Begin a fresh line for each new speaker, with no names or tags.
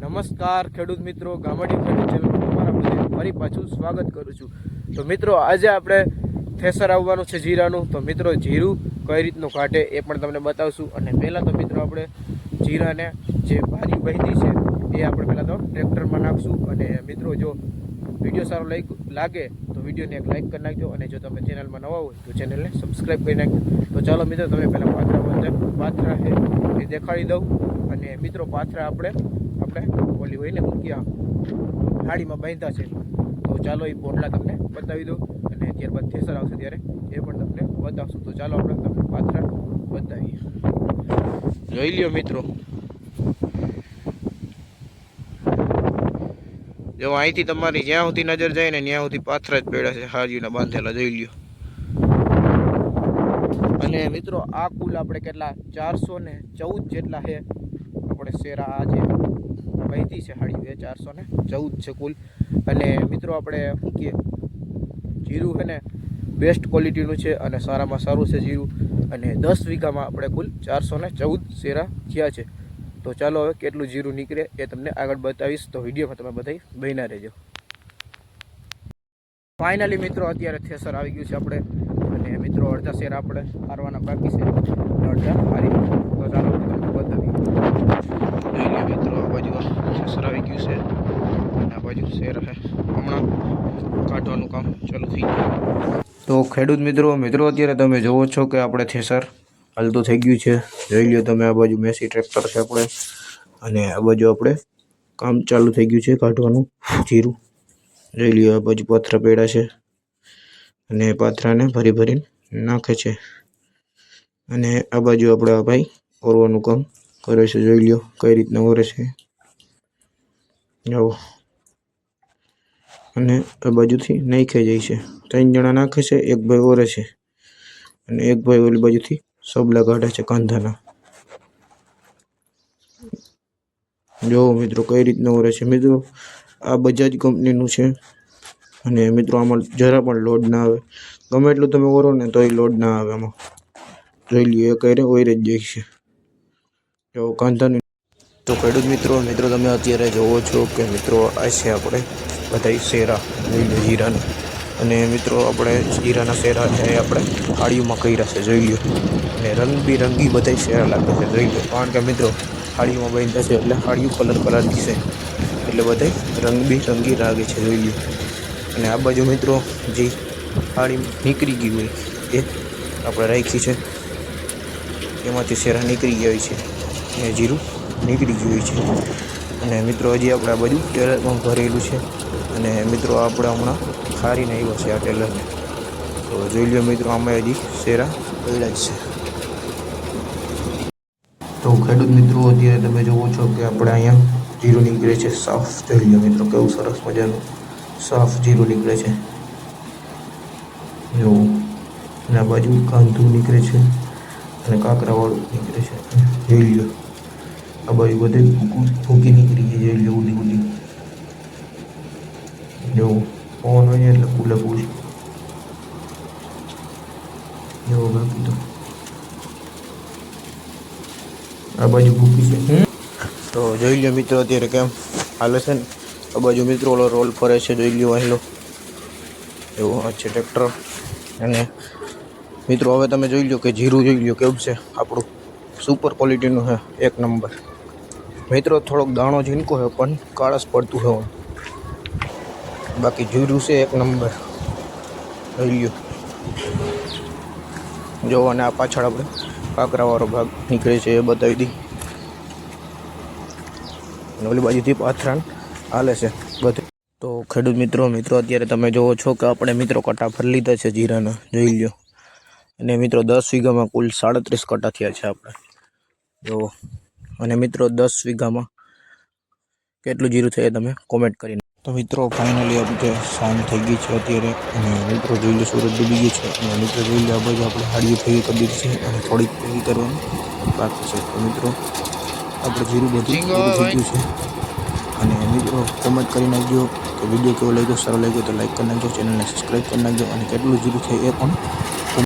નમસ્કાર, ખેડૂત મિત્રો. ગામડી ખેડૂત ચેનલમાં તમારા બધાને ફરી પાછું સ્વાગત કરું છું. તો મિત્રો, આજે આપણે થેસર આવવાનું છે જીરાનું. તો મિત્રો, જીરું કઈ રીતનું કાઢે એ પણ તમને બતાવશું. અને પહેલાં તો મિત્રો, આપણે જીરાને જે ભારી બહેતી છે, એ આપણે પહેલાં તો ટ્રેક્ટરમાં નાખશું. અને મિત્રો, જો વીડિયો સારો લાઈક લાગે, તો વિડીયોને એક લાઈક કરી નાખજો. અને જો તમે ચેનલમાં નવા હોય, તો ચેનલને સબસ્ક્રાઈબ કરી નાખજો. તો ચાલો મિત્રો, તમે પહેલાં પાથરા પાથરા એ દેખાડી દઉં. અને મિત્રો, પાથરા આપણે આપણે ઓલી હોય ને મૂક્યા હાડીમાં બાંધ્યા છે. તો ચાલો એ પોટલા તમને બતાવી દઉં અને ત્યારબાદ થેસર આવશે ત્યારે એ પણ તમને બતાવશું. તો ચાલો આપણે તમને પાથરા બતાવીએ. જોઈ લ્યો મિત્રો. જો અહીંથી તમારી જ્યાં સુધી નજર જાય ને ત્યાં સુધી પાથરા જ પડ્યા છે. હારીના બાંધેલા જોઈ લ્યો. અને મિત્રો આ કુલ આપણે કેટલા? ચારસો ને ચૌદ જેટલા છે. આપણે શેરા આ જે વહેતી છે સાડી બે ચારસો ને ચૌદ છે કુલ. અને મિત્રો આપણે શું કહીએ? જીરું છે ને બેસ્ટ ક્વોલિટીનું છે અને સારામાં સારું છે જીરું. અને દસ વીઘામાં આપણે કુલ ચારસો ને ચૌદ શેરા થયા છે. તો ચાલો હવે કેટલું જીરું નીકળે એ તમને આગળ બતાવીશ. તો વિડીયોમાં તમે બધા બન્યા રહેજો. ફાઇનલી મિત્રો, અત્યારે થેસર આવી ગયું છે આપણે. અને મિત્રો, અડધા શેર આપણે હારવાના બાકી છે. અડધા હારી તો ચાલો બતાવીએ જોઈ લો મિત્રો આ બાજુ આવી ગયું છે. આ બાજુ શેર હમણાં કાઢવાનું કામ ચાલુ થઈ ગયું. તો ખેડૂત મિત્રો મિત્રો, અત્યારે તમે જુઓ છો કે આપણે થેસર હાલતું થઈ ગયું છે. જોઈ લો તમે આ બાજુ મેસી ટ્રેક્ટર છે આપણે. અને આ બાજુ આપણે કામ ચાલુ થઈ ગયું છે કાઢવાનું, જીરું. જોઈ લ્યો આ બાજુ પાથરા પેડા છે. અને પાથરાને ભરી ભરીને નાખે છે. અને આ બાજુ આપણે ભાઈ ઓરવાનું કામ કરે છે. જોઈ લ્યો કઈ રીતના ઓરે છે. જુઓ અને આ બાજુથી નાખે જાય છે. ત્રણ જણા નાખે છે, એક ભાઈ ઓરે છે. અને એક ભાઈ ઓલી બાજુથી સબલા કાઢે છે કાંધાના. જો મિત્રો કઈ રીતના ઓરે છે? મિત્રો, આ બજાજ કંપનીનું છે. અને મિત્રો આમાં જરા પણ લોડ ના આવે. ગમે એટલું તમે ઓરો ને તોય લોડ ના આવે આમાં. જોઈ લ્યો, એ કરે ઓઈરે જ જાય છે. જો કાંધાની તો ખેડૂત મિત્રો મિત્રો તમે અત્યારે જોવો છો કે મિત્રો આ છે આપણે બધા શેરા, જોઈ અને મિત્રો આપણે જીરાના શેરા છે આપણે હાડીઓમાં કર્યા છે, જોઈ લો. અને રંગબેરંગી બધા શેરા લાગે છે, જોઈ લો. કારણ કે મિત્રો હાડીઓમાં બાંધ્યા છે એટલે હાડીઓ કલર કલર છે. એટલે બધા રંગબેરંગી લાગે છે, જોઈ લો. અને આ બાજુ મિત્રો, જે હાડી નીકળી ગઈ હોય એ આપણે રાખી છે. એમાંથી શેરા નીકળી ગયા હોય છે. અને જીરું. નીકળી ગયું છે. અને મિત્રો, હજી આપણે આ બાજુ પણ ભરેલું છે. અને મિત્રો, આપણે હમણાં ખારીને આવ્યા છે આ ટેલરને. તો જોઈ લો મિત્રો, આમાં હજી શેરા પડ્યા જ છે. તો ખેડૂત મિત્રો, અત્યારે તમે જોવો છો કે આપણે અહીંયા જીરું નીકળે છે. સાફ જોઈ લો મિત્રો, કેવું સરસ મજાનું સાફ જીરું નીકળે છે. જો, અને આ બાજુ કાંધું નીકળે છે અને કાંકરાવાળું નીકળે છે. જોઈ લો આ બાજુ બધે ભૂકી નીકળી ગઈ જોઈ લો ઉડી ઉડી જો હોય ને એટલે ફૂલે ફૂલ જો બાકી તો આ બાજુ ભૂકી છે તો જોઈ લો મિત્રો અત્યારે કેમ હાલે છે ને? આ બાજુ મિત્રો ઓલો રોલ ફરે છે, જોઈ લ્યો વાહેલો એવું આ છે ટ્રેક્ટર. અને મિત્રો હવે તમે જોઈ લો કે જીરું જોઈ લો કેવું છે આપણું. સુપર ક્વોલિટીનું છે, એક નંબર મિત્રો, થોડોક દાણો ઝીણકો છે, પણ કાળસ પડતું હોય. બાકી જીરું છે એક નંબર. લ્યો. જો, અને આ પાછળ આપણે કાંકરાવાળો ભાગ નીકળે છે, એ બતાવી દી અને ઓલી બાજુથી પાથરાન હાલે છે, બધું. તો ખેડૂત મિત્રો મિત્રો, અત્યારે તમે જોવો છો કે આપણે મિત્રો કટા ફરી લીધા છે જીરાના. જોઈ લ્યો. અને મિત્રો, દસ વીઘામાં કુલ સાડત્રીસ કટા થયા છે આપણે. જો અને મિત્રો દસ વીઘામાં કેટલું જીરું થાય એ તમે કોમેન્ટ કરીને. તો મિત્રો ફાઇનલી આપણે સાંજ થઈ ગઈ છે અત્યારે. અને મિત્રો જોઈ લો સૂરજ ડૂબી ગયું છે. અને મિત્રો જોઈ લો આ બાજુ આપણે હાડીઓ ફેરી કરી દીધી છે અને થોડીક ફેરી કરવાની બાકી છે. તો મિત્રો આપણે જીરું બધું થઈ ગયું છે. અને મિત્રો કોમેન્ટ કરી નાખજો કે વીડિયો કેવો લાગ્યો સારો લાગ્યો તો લાઈક કરી નાખજો ચેનલને સબસ્ક્રાઈબ કરી નાખજો. અને કેટલું જીરું છે એ પણ